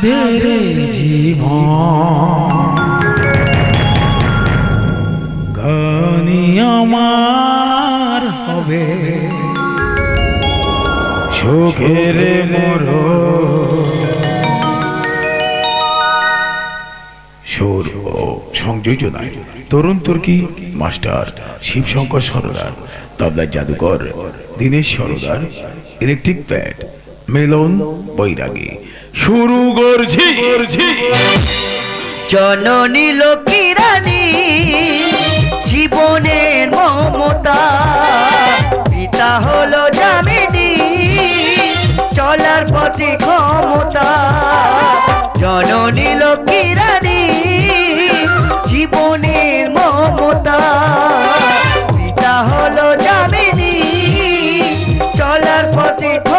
সাধের জীবন। গানি আমার হবে। সুখের মোর। সুর সংযোজনায় তরুণ তুর্কি মাস্টার শিবশঙ্কর সরদার তবলার জাদুকর দীনেশ সরদার ইলেকট্রিক প্যাড মেলন বৈরাগী। শুরু করছি। জননী লক্ষ্মী জীবনের মমতা। পিতা হলো জামিনী চলার পথে ক্ষমতা। জননী লক্ষ্মী রানী জীবনের মমতা। পিতা হলো জামিনী চলার পথে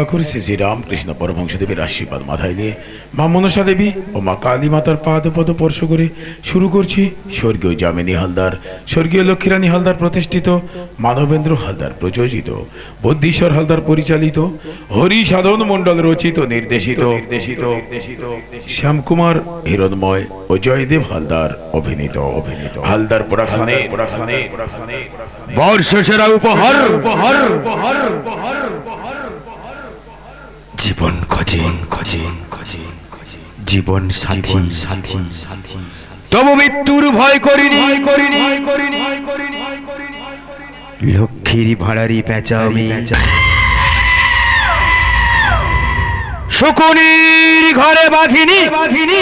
ঠাকুর শ্রী শ্রী রামকৃষ্ণ পরমহংসদেবের আশীর্বাদ মাথায় নিয়ে মা মনসা দেবী ও মা কালী মাতার পাদ পদ স্পর্শ করে শুরু করছি স্বর্গীয় যামিনী হালদার স্বর্গীয় লক্ষ্মীরানী হালদার প্রতিষ্ঠিত মানবেন্দ্র হালদার প্রযোজিত বুদ্ধিশ্বর হালদার পরিচালিত হরি সাধন মণ্ডল রচিত নির্দেশিত নির্দেশিত শ্যামকুমার হিরণময় ও জয়দেব হালদার অভিনীত। অভিনীত। হালদার প্রোডাকশনে প্রোডাকশনে প্রোডাকশনে। বর্ষসেরা উপহার। উপহার উপহার। জীবন খোঁজে। খোঁজে খোঁজে জীবন সাথী। সাথী তবু মৃত্যুর ভয় করিনি। করিনি করিনি লক্ষ্মীর ভাড়ারি পেঁচা আমি শকুনির ঘরে বাঘিনী বাঘিনী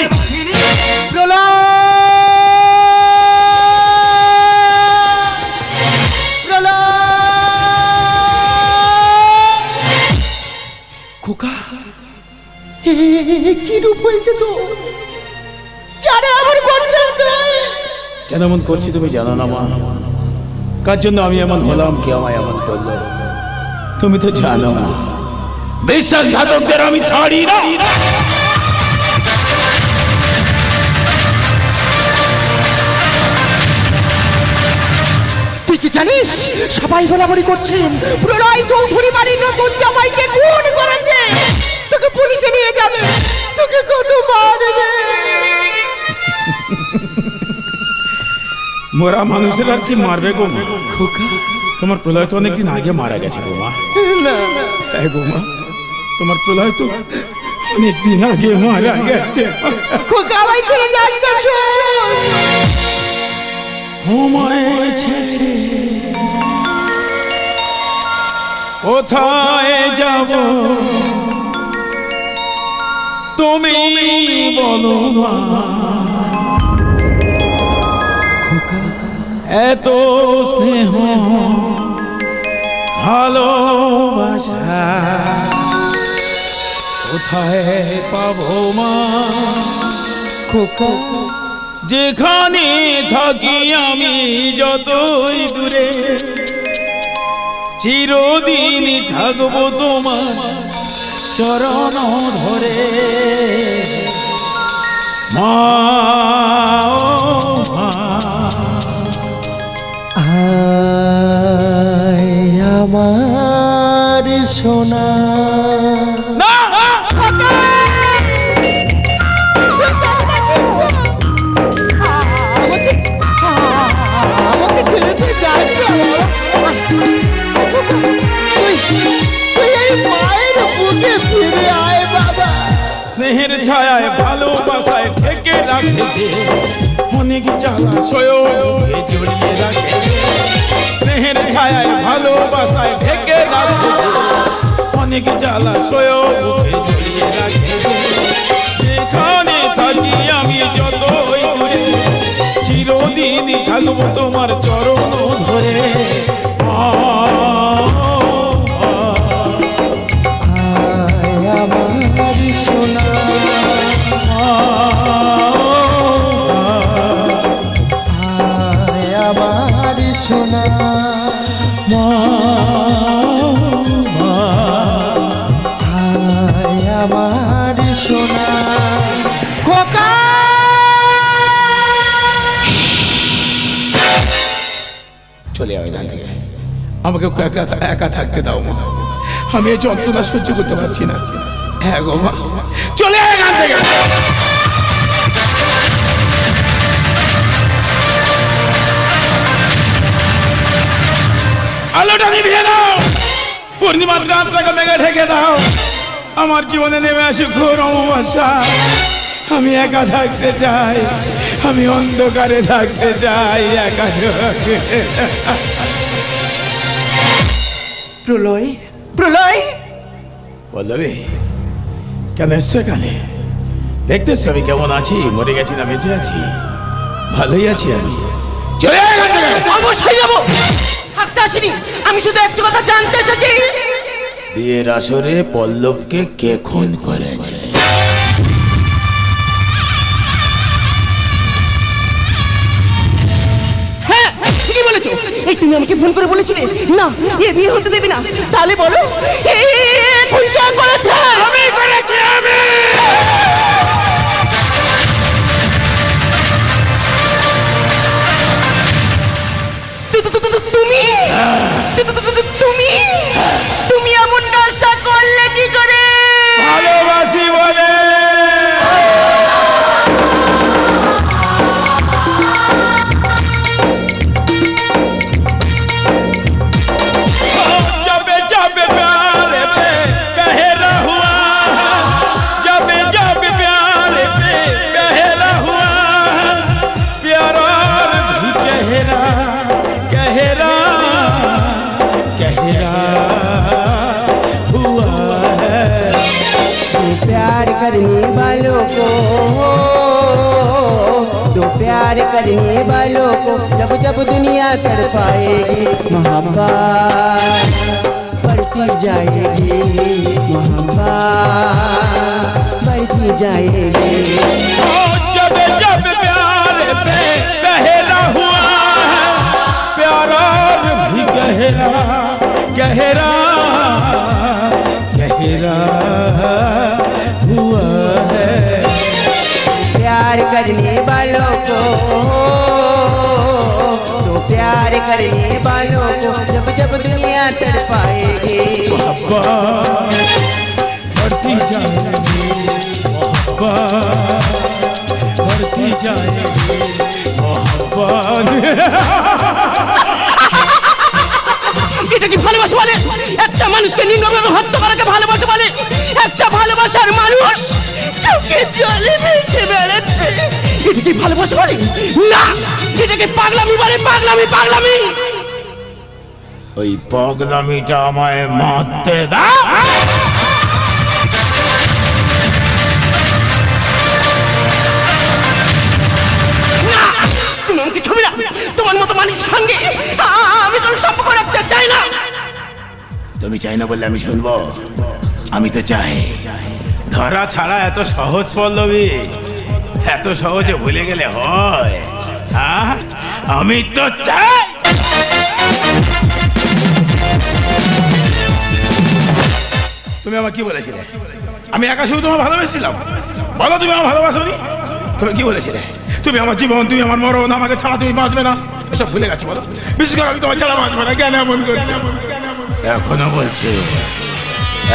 কি রূপ হয়েছে তো? এমন করছেন তুই কেন এমন করছি তুমি জানো না মা? কার জন্য আমি এমন হলাম? কে আমায় এমন করল? তুমি তো জানো বিশ্বাসঘাতকদের আমি ছাড়ি না। তুই কি জানিস? সবাই বলাবলি করছেন প্রলয় চৌধুরী বাড়ির নতুন জামাইকে খুন করেছে। তোকে পুলিশে নিয়ে যাবে। তোকে কত মারবে? মোরা মানুষের আর কি মারবে গো? তোমার প্রলয় তো অনেকদিন আগে মারা গেছে গো মা। গো মা তোমার প্রলয় তো অনেকদিন আগে মারা গেছে। খোকা আমায় ছেড়ে যাস না শোন। ছেড়ে কোথায় যাব? তুমি বলো এত স্নেহ, ভালোবাসা কোথায় পাবো মা? যেখানে থাকি আমি যতই দূরে চিরদিন থাকব তোমার চরণ ধরে। মা থাকি আমি যতই দূরে চিরদিন থাকব তোমার চরণ আমাকে একা থাকতে দাও মা। আমি এই যন্ত্রণা সহ্য করতে পারছি না। হ্যাঁ গো মা। চলে থেকে। দাও। পূর্ণিমার দাও। আমার জীবনে নেমে আসে ঘোর অমাবস্যা। আমি একা থাকতে চাই। আমি অন্ধকারে থাকতে চাই। একা প্রলয় প্রলয় পল্লবী কেন এসছো এখানে? দেখতেছ আমি কেমন আছি? মরে গেছি না বেঁচে আছি? ভালোই আছি আমি। চলে। অবশ্যই যাব! থাকতে আসিনি। আমি শুধু একটু কথা জানতে চাইছি। বিয়ের আসরে পল্লবকে কে খুন করেছে? এই তুমি আমাকে ফোন করে বলেছিলে? না এ বিয়ে হতে দেবে না। তাহলে বলো খুন কে করেছে। আমি করেছি আমি! তুমি? बढ़ती जाएगी मोहब्बत এটা কি ভালোবাসা বলে একটা মানুষকে নিম্নভাবে হত্যা করাকে ভালোবাসা বলে একটা ভালোবাসার মানুষ চোখে জলে ভেসে বেড়াচ্ছে এটা কি ভালোবাসা বলে না এটাকে পাগলামি বলে পাগলামি পাগলামি ওই পগলামিটা আমায় মারতে দাও তুমি চাই না বললে আমি শুনব। আমি তো চাই। ধরা ছাড়া এত সহজ পল্লবী, এত সহজে ভুলে গেলে হয়। হ্যাঁ? আমি তো চাই। তুমি আমার কি বলেছিলে? আমি একা শুধু তোমার ভালোবেসেছিলাম? বলো তুমি আমার ভালোবাসোনি? তুমি কি বলেছিলে? তুমি আমার জীবন, তুমি আমার মরণ, আমাকে ছাড়া তুমি বাঁচবে না। এসব ভুলে গেছো বলো। বিশেষ করে আমি তোমার ছাড়া বাঁচবে না। কেন এমন করছ? এখনও বলছি।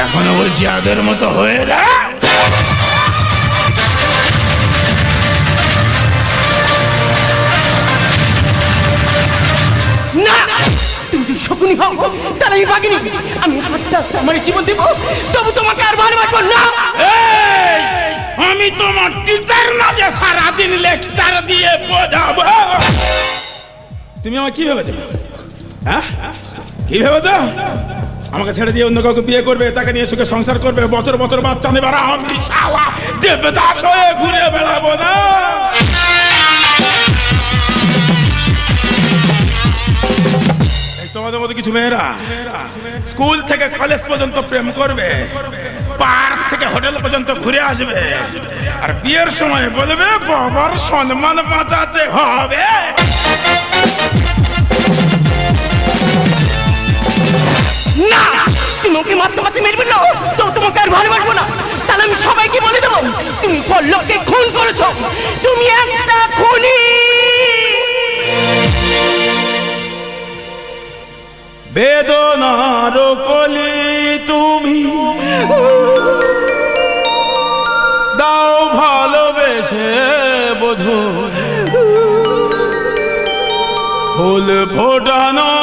এখনও বলছি আগের মতো হয়ে না! শকুনি হও? তাহলে আমি বাগিনি আমি হাসতে হাসতে আমার জীবন দেবো। তবু তোমাকে আর ভালোবাসবো না। আমি তোমার টিচার না যে সারাদিন লেকচার দিয়ে বোঝাবো। তুমি আমার কি ভেবেছো হ্যাঁ? কি ভেবেছো? আমাকে ছেড়ে দিয়ে অন্য কাউকে বিয়ে করবে, তাকে নিয়ে সুখে সংসার করবে, বছর বছর বাচ্চা নেবে আর আমি শালা। দেবদাস হয়ে ঘুরে বেড়াবো না। এই তোমাদের মতো কিছু মেয়েরা স্কুল থেকে কলেজ পর্যন্ত প্রেম করবে, পার্ক থেকে হোটেল পর্যন্ত ঘুরে আসবে, আর বিয়ের সময় বলবে, বাবার সম্মান বাঁচাতে হবে। না! তুমি মারতে মারতে মেরবে না। তো তোমাকে আর ভালোবাসবো না। তাহলে আমি সবাইকে বলে দেবো, তুমি পল্লবকে খুন করেছ। তুমি একটা খুনি! বেদনার কলি তুমি। দাও ভালোবেসে বধু। ফুল ফোটানোর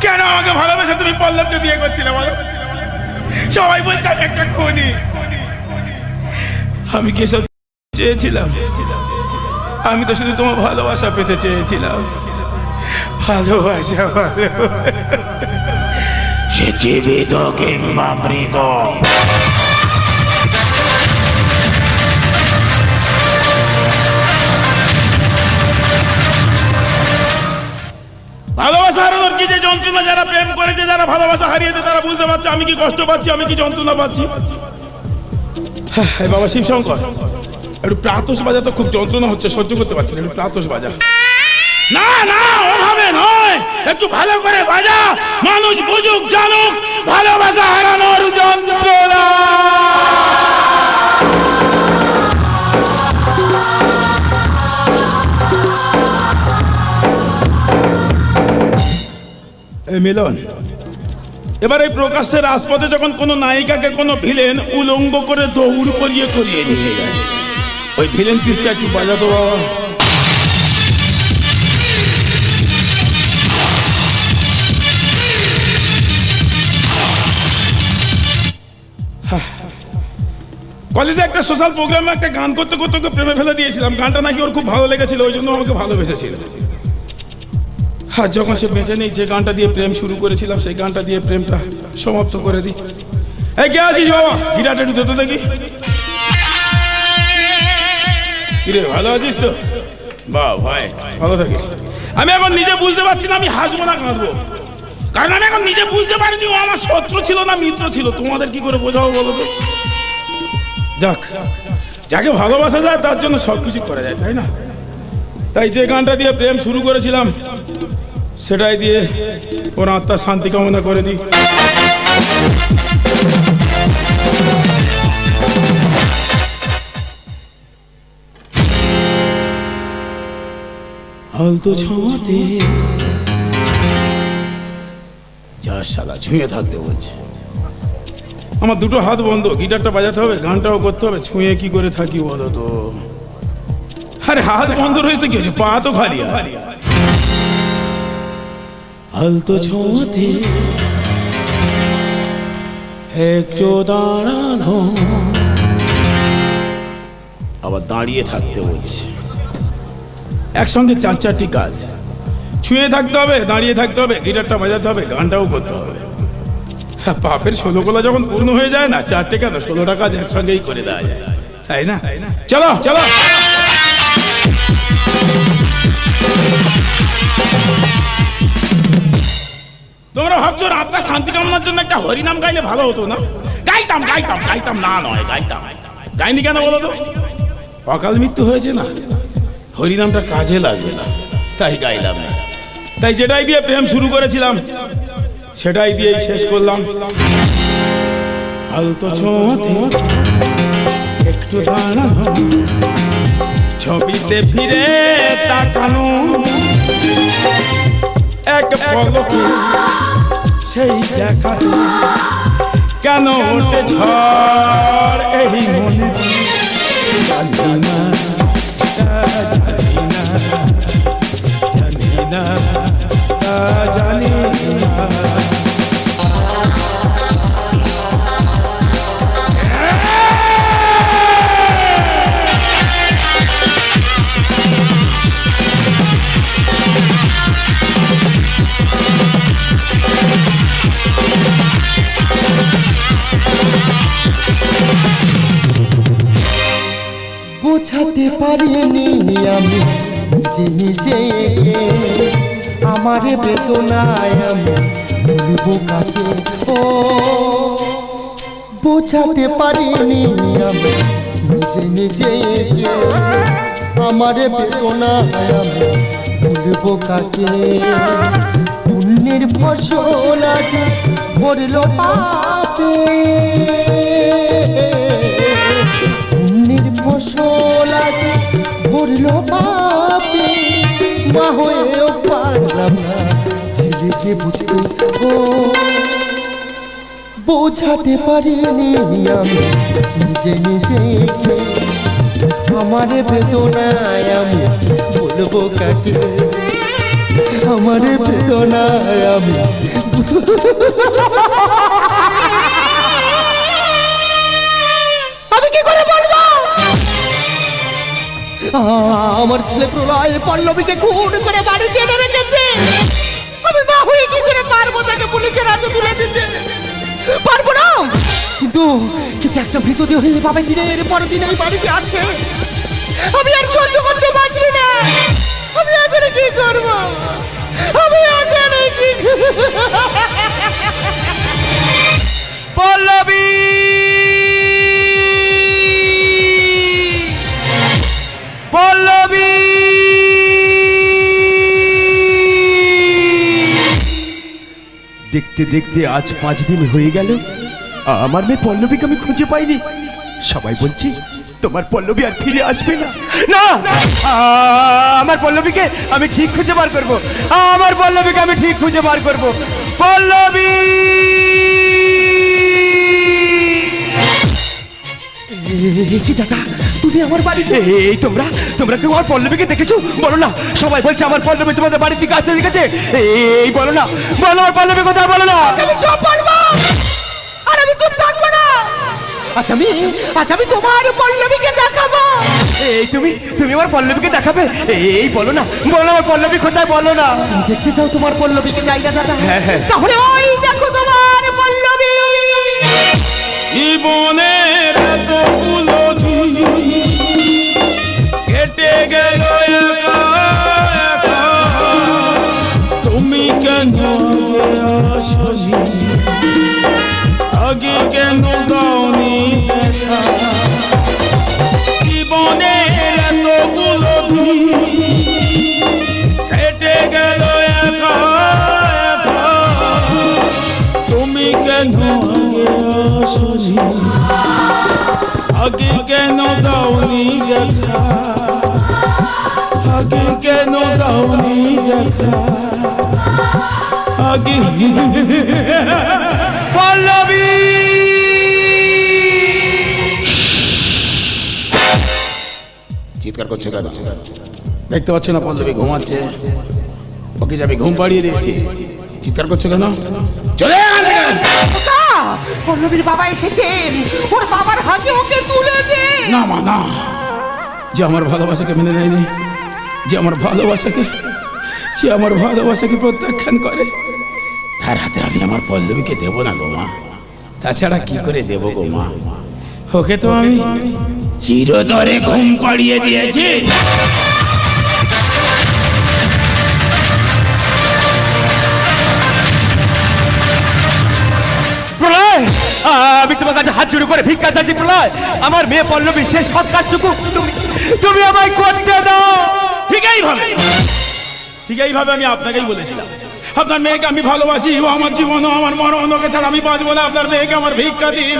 কেন আমাকে ভালোবেসে তুমি পল্লবকে বিয়ে করছিলে বলো? সবাই বলছে, আমি একটা খুনি। আমি কি সব চেয়েছিলাম? আমি তো শুধু তোমার ভালোবাসা পেতে চেয়েছিলাম। ভালোবাসা ভালো সে জীবিত কিংবা মৃত। কি যে যন্ত্রণা যারা প্রেম করেছে যারা ভালোবাসা হারিয়েছে তারা বুঝতে পারছে আমি কি কষ্ট পাচ্ছি আমি কি যন্ত্রণা পাচ্ছি। হ্যাঁ, বাবা শিবশঙ্কর। একটু প্রাতস বাজা তো খুব যন্ত্রণা হচ্ছে সহ্য করতে পারছি না একটু প্রাতস বাজা। না না ওভাবে নয় একটু ভালো করে বাজা মানুষ বুঝুক জানুক। মিলন। এবার এই প্রকাশ্যের রাজপথে যখন কোনো নায়িকাকে কোনো ভিলেন উলঙ্গ করে দৌড় করিয়ে করিয়ে নিয়ে ওই ভিলেন পিসটা একটু বাজাতো বাবা। কলেজে একটা সোশ্যাল প্রোগ্রামে একটা গান করতে করতে ওকে প্রেমে ফেলে দিয়েছিলাম। গানটা নাকি ওর খুব ভালো লেগেছিল, ওই জন্য আমাকে ভালোবেসেছিল। আর যখন সে বেঁচে নেই যে গানটা দিয়ে প্রেম শুরু করেছিলাম সেই গানটা দিয়ে প্রেমটা সমাপ্ত করে দিই। এই কে আছিস বাবা? বিরাট একটু দিতে দেখি। কিরে ভালো আছিস তো? বাহ ভাই। ভালো থাকিস। আমি এখন নিজে বুঝতে পারছি না আমি হাসবো না কাঁদবো। কারণ আমি এখন নিজে বুঝতে পারিনি ও আমার শত্রু ছিল না মিত্র ছিল। তোমাদের কি করে বোঝাবো বলো তো? যাক যাকে ভালোবাসা যায় তার জন্য সব কিছু করা যায় তাই না? তাই যে গানটা দিয়ে প্রেম শুরু করেছিলাম সেটাই দিয়ে ওর আত্মার শান্তি কামনা করে দিই। আলতো ছোঁয়াতে যা শালা ছুঁয়ে থাকতে বলছে। আমার দুটো হাত বন্ধ গিটারটা বাজাতে হবে গানটাও করতে হবে ছুঁয়ে কি করে থাকি বলো তো? আরে হাত বন্ধ রয়েছে কি হয়েছে? পা তো খালি আছে। আলতো ছোঁয়াতে একটু দাঁড়ানো আবার দাঁড়িয়ে থাকতে হচ্ছে। একসঙ্গে চার চারটি কাজ। ছুঁয়ে থাকতে হবে দাঁড়িয়ে থাকতে হবে গিটারটা বাজাতে হবে গানটাও করতে হবে। পাপের ষোলো গোলা যখন পূর্ণ হয়ে যায় না চারটে কেন? ষোলোটা কাজ একসঙ্গেই করে দেওয়া যায়। তাই না? চলো চলো। তোমরা ভাবছ রাতটা শান্তি কামনার জন্য একটা হরিনাম গাইলে ভালো হতো, না? গাইতাম গাইতাম গাইতাম। না নয়, গাইতাম। গাইনি কেন বলো তো? অকাল মৃত্যু হয়েছে না? হরিনামটা কাজে লাগবে না। তাই গাইলাম না। তাই যেটাই দিয়ে প্রেম শুরু করেছিলাম, সেটাই দিয়েই শেষ করলাম। হালতো ছোঁতে একটু ছবিতে ফিরে তাকানো সেই দেখা কেন ওঠে ঝড় এই মনে জানি না জানি না জানি না জানি না। পারিনি আমি নিজে নিজে। আমার বেদনায় আমি কাকে? ও, বোঝাতে পারিনি আমি নিজে নিজে। আমার বেদনায় আমি বলব কাকে? পুণ্যের ফসল আজ ভরলো পাপে। ভরলো পাপে। মা হয়েও পারলাম না ছেলেকে বুঝতে ও। বোঝাতে পারিনি আমি, নিজে নিজেকে আমার বেদনায় আমি বলব কাকে? আমার বেদনায় আমি আমার ছেলে প্রলয় পল্লবীকে খুন করে বাড়িতে এনে রেখেছে। আমি মা হয়ে কি করে পারব তাকে পুলিশের হাতে তুলে দিতে? পারব না। কিন্তু কিন্তু একটা মৃতদেহ হয়ে বাবা দিনে এর পরের দিন এই বাড়িতে আছে। আমি আর সহ্য করতে পারছি না। আমি এখন কি করব? আমি এখন কি পল্লবী! পল্লবী। দেখতে দেখতে আজ পাঁচ দিন হয়ে গেল। আমার মেয়ে পল্লবীকে আমি খুঁজে পাইনি। সবাই বলছি, তোমার পল্লবী আর ফিরে আসবে না। না! আমার পল্লবীকে আমি ঠিক খুঁজে বার করব। আমার পল্লবীকে আমি ঠিক খুঁজে বার করব। পল্লবী! কি দাদা তুমি আমার বাড়িতে এই তোমরা তোমরা কেউ আমার পল্লবীকে দেখেছ? বলো না সবাই বলছে আমার পল্লবী তোমাদের বাড়ির দিকে আসতে দেখেছে এই বলো না বলো আমার পল্লবী কোথায় বলো না। আমি সব বলব আর আমি চুপ থাকব না। আচ্ছা আমি আচ্ছা আমি তোমার পল্লবীকে দেখাবো। এই তুমি তুমি আমার পল্লবীকে দেখাবে? এই বলো না বলো আমার পল্লবী কোথায় বলো না। দেখতে চাও তোমার পল্লবীকে জায়গা দাদা? হ্যাঁ, হ্যাঁ। তাহলে ওই জীবনের এতগুলো কেটে গেল। তুমি কেন আসনি আগে কেন দেখা? জীবনের এতগুলো আগে আগে কেন দাওনি দেখা? আগে কেন দাওনি দেখা? আগে পল্লবী। চিৎকার করছে কেন? দেখতে পাচ্ছ না পঞ্চমী ঘুমাচ্ছে। ওকে যাবে ঘুম পাড়িয়ে দিয়েছি। চিৎকার করছে কেন? চলে। পল্লবীর বাবা এসেছেন ওর বাবার হাতে ওকে তুলে দে। না, মা, না। যে আমার ভালোবাসাকে মেনে নেয়নি, যে আমার ভালোবাসাকে, যে আমার ভালোবাসাকে প্রত্যাখ্যান করে, তার হাতে আমি আমার পল্লবীকে দেবো না গো, মা। তাছাড়া কি করে দেবো গো, মা? ওকে তো আমি চিরতরে ঘুম পাড়িয়ে দিয়েছি। জোড় করে ভিক্ষা চাচ্ছি, প্রলয়। আমার মেয়ে পল্লবী সেই সৎ কাজটুকু তুমি তুমি আমায় করতে দাও। ঠিক এইভাবে। ঠিক এইভাবে আমি আপনাকেই বলেছিলাম। আপনার মেয়েকে আমি ভালোবাসি, ও আমার জীবন আমার মরণ, ওকে ছাড়া আমি বাঁচবো না। আপনার মেয়েকে আমার ভিক্ষা দিন।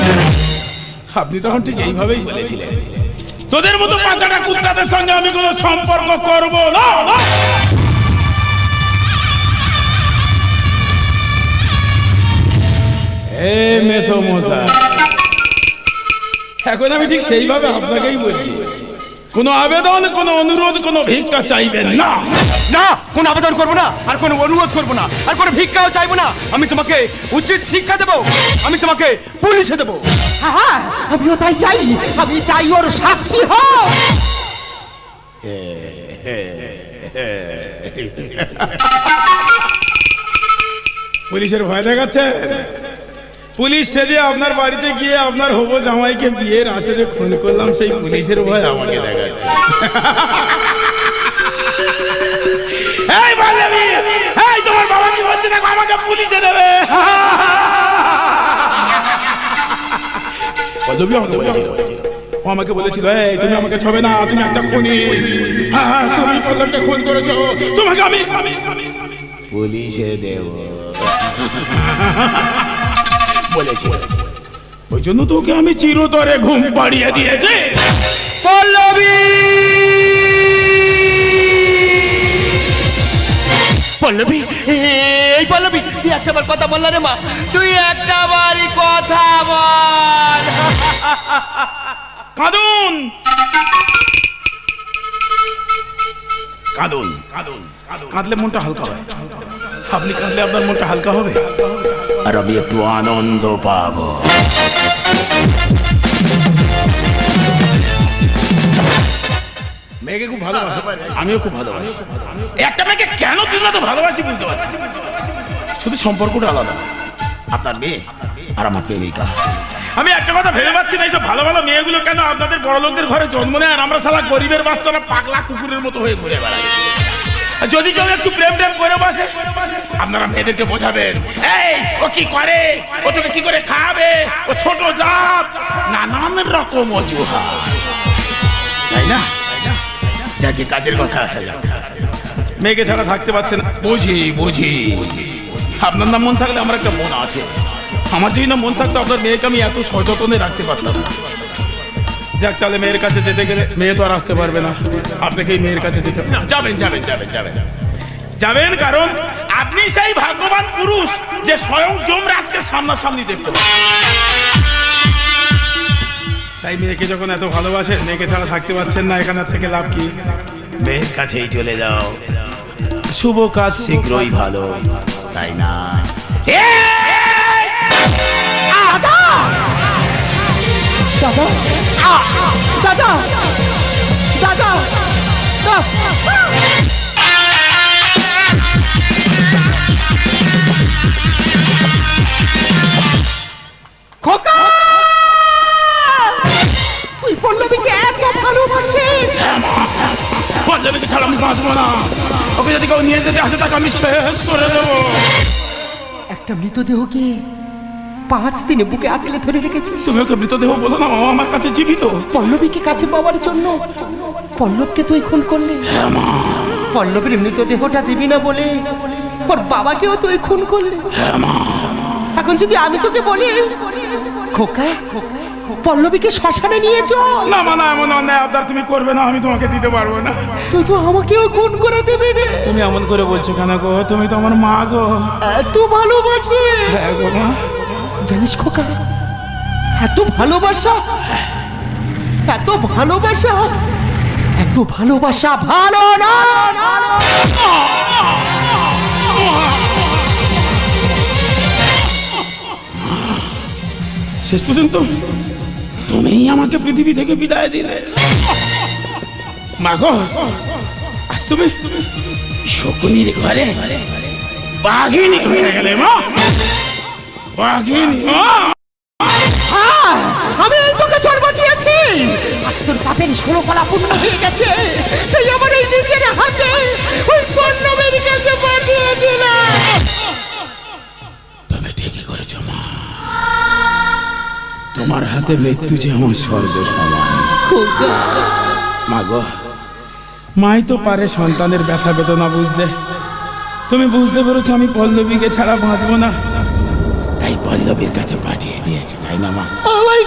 আপনি তখন ঠিক এইভাবেই বলেছিলেন। তোদের মতো পাঁচাটা কুত্তাদের সঙ্গে আমি কোনো সম্পর্ক করব না। এ মেসো মশাই এখন আমি ঠিক সেইভাবে আপনাকেই বলছি। কোনো আবেদন কোনো অনুরোধ কোনো ভিক্ষা চাইবেন না। না কোনো আবেদন করব না আর কোনো অনুরোধ করব না আর কোনো ভিক্ষাও চাইব না। আমি তোমাকে উচিত শিক্ষা দেবো আমি তোমাকে পুলিশে দেবো। হ্যাঁ আমিও তাই চাই আমি চাই ওর শাস্তি হোক। পুলিশের ভয় দেখাচ্ছে? পুলিশ সেজে আপনার বাড়িতে গিয়ে আপনার হব জামাইকে বিয়ের আসরে খুন করলাম সেই পুলিশের ভয় আমাকে দেখাচ্ছে। এই বান্ধবী, এই তোমার বাবা কি বলছে? দেখো আমাকে পুলিশে দেবে। পল্লবী আমাকে বলেছিল। ও আমাকে বলেছিল এই তুমি আমাকে ছবে না তুমি একটা খুনি। হ্যাঁ তুমি পল্লবকে খুন করেছ। তোমাকে আমি পুলিশে দেব। বলেছি। ওই জন্য তোকে আমি চিরতরে ঘুম পাড়িয়ে দিয়েছি। পল্লবী! পল্লবী এই পল্লবী তুই একটা বার কথা বললা রে মা। তুই একটা বারই কথা বল। কাঁদুন কাঁদুন কাঁদুন। কাঁদলে মনটা হালকা হয়। আপনি কাঁদলে আপনার মনটা হালকা হবে? আর আমি একটু আনন্দ পাবো। মেয়েকে খুব ভালোবাসি। আমিও খুব ভালোবাসি। একটা মেয়েকে কেন তুই তো ভালোবাসি বুঝতে পারছি শুধু সম্পর্কটা আলাদা। আপনার মেয়ে আর আমার প্রেমিকা। আমি একটা কথা ভেবে পাচ্ছি না এইসব ভালো ভালো মেয়েগুলো কেন আপনাদের বড় লোকদের ঘরে জন্ম নেয় আর আমরা সালা গরিবের বাচ্চারা পাগলা কুকুরের মতো হয়ে ঘুরে বেড়াই? যদি কেউ একটু প্রেম প্রেম করে বসে, আপনারা মেয়েদেরকে বোঝাবেন। এই, ও কি করে? ও তোকে কি করে খাবে? ও ছোট জাত। নানান রকম অজুহা তাই না? যাকে কাজের কথা আসা যাক। মেয়েকে ছাড়া থাকতে পারছে না। বুঝি বুঝি। আপনার নাম মন থাকলে আমার একটা মন আছে। আমার যদি না মন থাকতো আপনার মেয়েকে আমি এত সযতনে রাখতে পারতাম না। যাক তাহলে মেয়ের কাছে যেতে গেলে মেয়ে তো আর আসতে পারবে না। আপনাকেই মেয়ের কাছে যেতে। না, যাবেন যাবেন যাবেন যাবেন। যাবেন কারণ আপনি সেই ভাগ্যবান পুরুষ যে স্বয়ং যমরাজকে সামনাসামনি দেখতে তাই মেয়েকে যখন এত ভালোবাসেন মেয়েকে ছাড়া থাকতে পারছেন না এখানে থেকে লাভ কি? মেয়ের কাছেই চলে যাও। শুভ কাজ শীঘ্রই ভালো তাই না? দাদা আ! দাদা দাদা! খোকা! তুই পল্লবীকে এত ভালোবাসিস? পল্লবীকে ছাড়া আমি বাঁচবো না। ওকে যদি কেউ নিয়ে যেতে আসে তাকে আমি শেষ করে দেবো। একটা মৃতদেহকে পাঁচ দিনে বুকে আঁকলে ধরে রেখেছিস। তুমি ওকে মৃতদেহ বলো না ও আমার কাছে জীবিত। পল্লবীকে কাছে পাওয়ার জন্য পল্লবকে তুই খুন করলি। পল্লবীর মৃতদেহটা দিবি না বলে ওর বাবাকেও তুই খুন করলি। এখন যদি আমি তোকে বলি খোকা পল্লবীকে শ্মশানে নিয়ে চল। না মানা এমন অন্যায় আবদার তুমি করবে না আমি তোমাকে দিতে পারব না। তুই তো আমাকেও খুন করে দিবি রে। তুমি এমন করে বলছো কেন গো? তুমি তো আমার মা গো। এত ভালোবাসে হ্যাঁ গো মা। জানিস খোকা? এত ভালোবাসা এত ভালোবাসা এত ভালোবাসা ভালো না শেষ পর্যন্ত তুমিই আমাকে পৃথিবী থেকে বিদায় দিলে। মা গো আজ তুমি শকুনির ঘরে বাঘিনী হয়ে গেলে মা। বাঘিনী হ্যাঁ, আমি এই তোকে জন্ম দিয়েছি আজ তোর পাপের ষোলো কলা পূর্ণ হয়ে গেছে। তাই আমার এই নিজের হাতে ওই কাছে পাঠিয়ে দিলাম তুমি ঠিকই করেছ মা। তোমার হাতে হাতে মৃত্যু যে আমার স্বর্গ সমান মা গো মাই তো পারে সন্তানের ব্যথা বেদনা বুঝতে। তুমি বুঝতে পেরেছ আমি পল্লবীকে ছাড়া বাঁচবো না। তাই পল্লবীর কাছে পাঠিয়ে দিয়েছ তাই না মা? খবর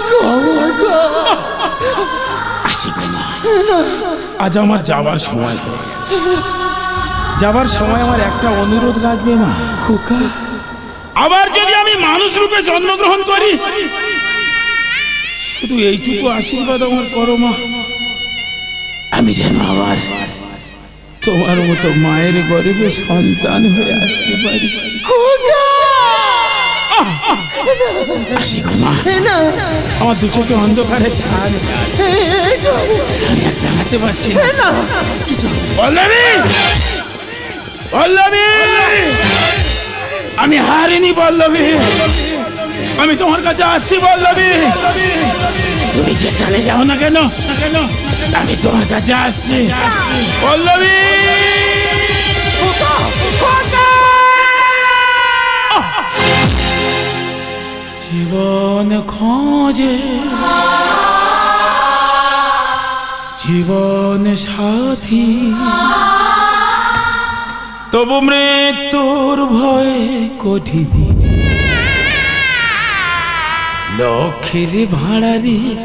গো আসি গো মা। আজ আমার যাবার সময়। হয়ে গেছে যাবার সময় আমার একটা অনুরোধ রাখবে মা। খোকা। আবার যদি আমি মানুষ রূপে জন্মগ্রহণ করি শুধু এইটুকু আশীর্বাদ আমার করো মা। আমি যেন আবার তোমার মতো মায়ের গর্ভে সন্তান হয়ে আসতে পারি। খোকা! আমার দু চোখে অন্ধকারে ছাড় দাঁড়াতে পারছি না। আমি হারিনি পল্লবী আমি তোমার কাছে আসছি পল্লবী তুমি যেখানে যাও না কেন? কেন আমি তোমার কাছে আসছি। পল্লবী জীবন খোঁজে। জীবন সাথী। তবু মৃত্যুর ভয়ে কঠিন লক্ষ্মীর ভাড়ারি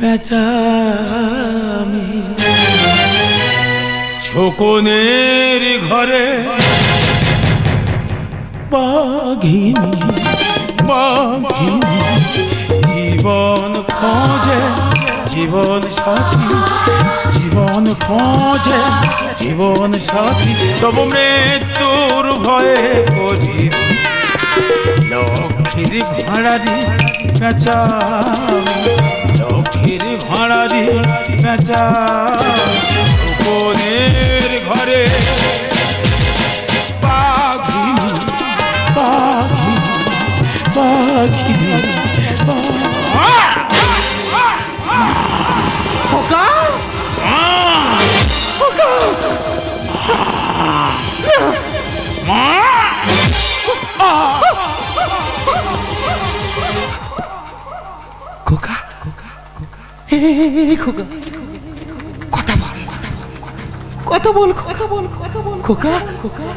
পেঁচামি। শোকনের ঘরে বাঘিনী। বাঘিনী জীবন খোঁজে, জীবন সাথী, জীবন খোঁজে, জীবন সাথী। তবু মৃত্যুর ভয়ে করি লক্ষ্মীর ভাড়ারি পেঁচা লক্ষ্মীর ভাড়ারি পেঁচা বোনের ঘরে খোকা। কথা বল। কথা বল কথা বল কথা বল। খোকা খোকা।